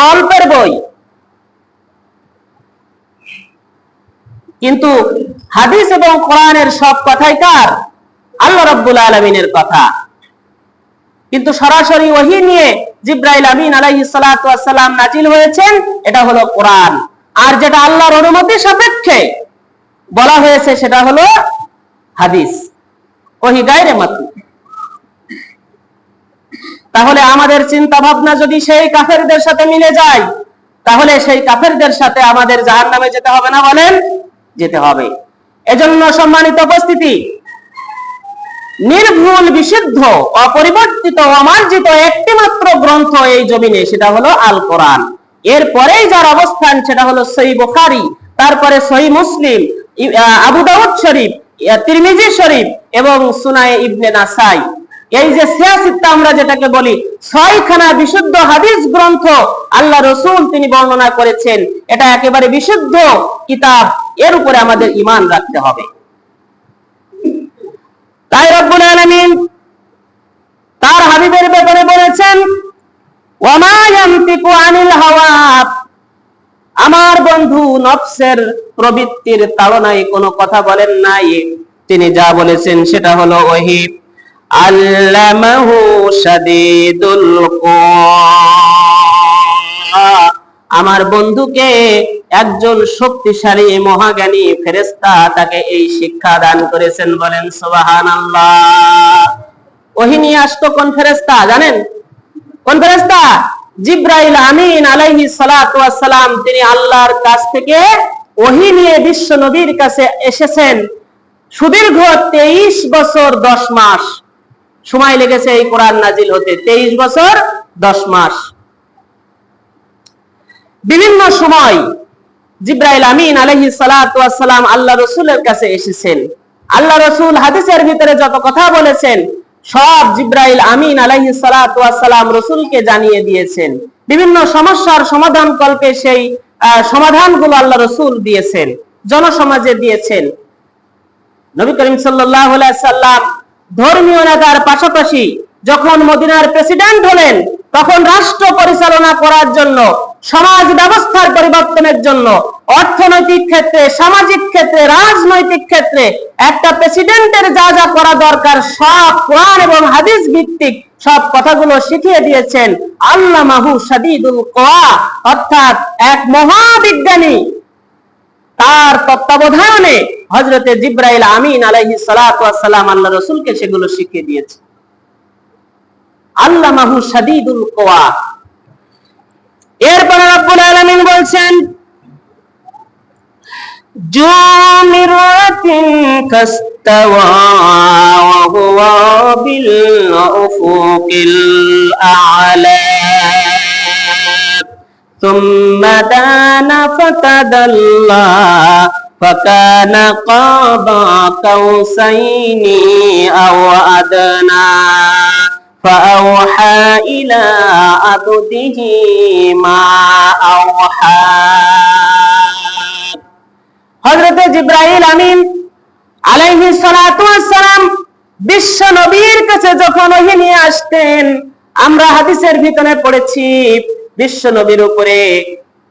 গল্পের বই। কিন্তু হাদিস এবং কোরআনের সব কথাই কার? আল্লাহ রাব্বুল আলমিনের কথা। কিন্তু সরাসরি ওহি নিয়ে জিব্রাইল আমিন আলাইহি সালাম নাজিল হয়েছেন, এটা হলো কোরআন। আর যেটা আল্লাহর অনুমতি সাপেক্ষে বলা হয়েছে, সেটা হলো হাদিস। ওহি গায়রে মাতু তাহলে আমাদের চিন্তা ভাবনা যদি সেই কাফেরদের সাথে মিলে যায়, তাহলে সেই কাফেরদের সাথে আমাদের জাহান নামে যেতে হবে না বলেন? যেতে হবে। এজন্য সম্মানিত উপস্থিতি, নির্ভুল, বিশুদ্ধ, অপরিবর্তিত, অমার্জিত একটি মাত্র গ্রন্থ এই জমিনে, সেটা হলো আল কোরআন এরপরেই যার অবস্থান, সেটা হলো সহি বুখারী, তারপরে সহি মুসলিম আবু দাউদ শরীফ, তিরমিজি শরীফ এবং সুনায়ে ইবনে নাসাই। এই যে সিয়াসিত্তা আমরা যেটাকে বলি, ছয়খানা বিশুদ্ধ হাদিস গ্রন্থ আল্লাহ রসুল তিনি বর্ণনা করেছেন। এটা একেবারে বিশুদ্ধ কিতাব, এর উপরে আমাদের ইমান রাখতে হবে। তাই রব্বুল আলামিন তার হাবিবের ব্যাপারে বলেছেন আনিল হাওয়া আমার বন্ধু নফসের প্রবৃত্তির তাড়নায় কোনো কথা বলেন নাই। তিনি যা বলেছেন সেটা হলো ওহি। আল্লামাহু আমার বন্ধুকে একজন শক্তিশালী মহাজ্ঞানী ফেরেস্তা তাকে এই শিক্ষা দান করেছেন বলেন, সুবহানাল্লাহ। ওহি নিয়ে আসতো কোন ফেরেস্তা জানেন? কোন ফেরেস্তা জিব্রাইল আমিন আলাইহি ওয়াসসালাম, তিনি আল্লাহর কাছ থেকে ওহি নিয়ে বিশ্ব নবীর কাছে এসেছেন। সুদীর্ঘ তেইশ বছর, দশ মাস। সময় লেগেছে এই কোরআন নাজিল হতে। তেইশ বছর, দশ মাস। বিভিন্ন সময় জিব্রাইল আমিন আলহি সালাম আল্লাহ রসুলের কাছে এসেছেন। আল্লাহ রসুল হাদিসের ভিতরে যত কথা বলেছেন, সব জিব্রাইল আমিন আলহি সালাম রসুলকে জানিয়ে দিয়েছেন। বিভিন্ন সমস্যার সমাধান কল্পে সেই সমাধানগুলো আল্লাহ রসুল দিয়েছেন, জনসমাজে দিয়েছেন। নবী করিম সাল্লাহ সাল্লাম ধর্মীয় নেতার পাশাপাশি যখন মদিনার প্রেসিডেন্ট হলেন, তখন রাষ্ট্র পরিচালনা করার জন্য, সমাজ ব্যবস্থার পরিবর্তনের জন্য, অর্থনৈতিক ক্ষেত্রে, সামাজিক ক্ষেত্রে, রাজনৈতিক ক্ষেত্রে একটা প্রেসিডেন্টের যা যা করা দরকার, সব কোরআন এবং হাদিস ভিত্তিক সব কথাগুলো শিখিয়ে দিয়েছেন আল্লাহ মাহু সাদিদুল কোয়া, অর্থাৎ এক মহাবিজ্ঞানী তার তত্ত্বাবধানে হজরতে জিব্রাইল আমিন আলাইহি সালাম আল্লাহ রসুলকে সেগুলো শিখিয়ে দিয়েছে। আল্লাহ মাহু সাদিদুল কোয়া। এরপরে রব্বুল আলামিন বলছেন জুমিরাতিন কাস্তাওয়া ওয়া হুয়া বিল উফুকিল আ'লা। ثم دان فتدلى فكان قاب قوسين أو أدنى فأوحى إلى عبده ما أوحى হজরতে জিব্রাইল আমিন আলাইহি সালাতু সালাম বিশ্ব নবীর কাছে যখন ওহি নিয়ে আসতেন আমরা হাদিসের ভিতরে পড়েছি বিশ্ব নবীর উপরে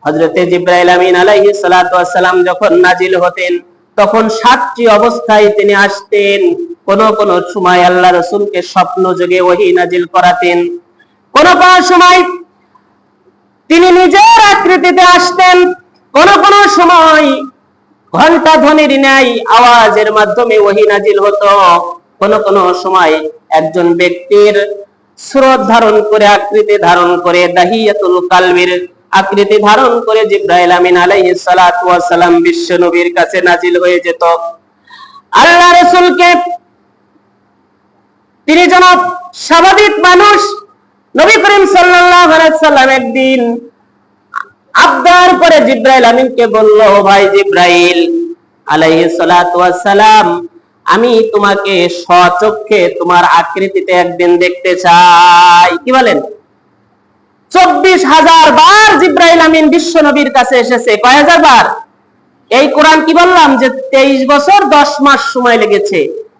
হজরতে জিব্রাইল আমিন আলাইহি সালাতু সালাম যখন নাজিল হতেন, তখন সাতটি অবস্থায় তিনি আসতেন। কোন কোন সময় আল্লাহ রসুলকে স্বপ্ন যোগে ওহি নাজিল করাতেন। কোন কোন সময় তিনি নিজের আকৃতিতে আসতেন। কোন কোন সময় ঘণ্টা ধ্বনির ন্যায় আওয়াজের মাধ্যমে ওহি নাজিল হতো। কোন কোন সময় একজন ব্যক্তির স্রোত ধারণ করে, আকৃতি ধারণ করে, দাহিয়াতুল কালবির আকৃতি ধারণ করে জিব্রাইল আমিন আলাইহিস সালাতু ওয়াস সালাম বিশ্ব নবীর কাছে নাজিল হয়ে যেত। আল্লাহ রাসূলকে তিনি যেন স্বাভাবিক মানুষ, নবী করিম সাল্লাল্লাহু আলাইহি সাল্লাম একদিন আবদার করে জিব্রাইল আমিনকে বলল, "ও ভাই জিব্রাইল আলাইহিস সালাতু ওয়াস সালাম আমি তোমাকে স্বচক্ষে তোমার আকৃতিতে একদিন দেখতে চাই। কি বলেন? চব্বিশ হাজার বার জিব্রাইল আমিন বিশ্ব নবীর কাছে এসেছে। কয় হাজার বার? এই কোরআন কি বললাম যে তেইশ বছর দশ মাস সময় লেগেছে।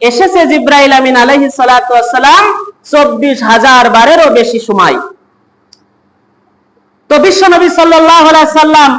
এসেছে জিব্রাইল আমিন আলহি সালাম চব্বিশ হাজার বারেরও বেশি সময়। তো বিশ্ব নবী সাল্লাম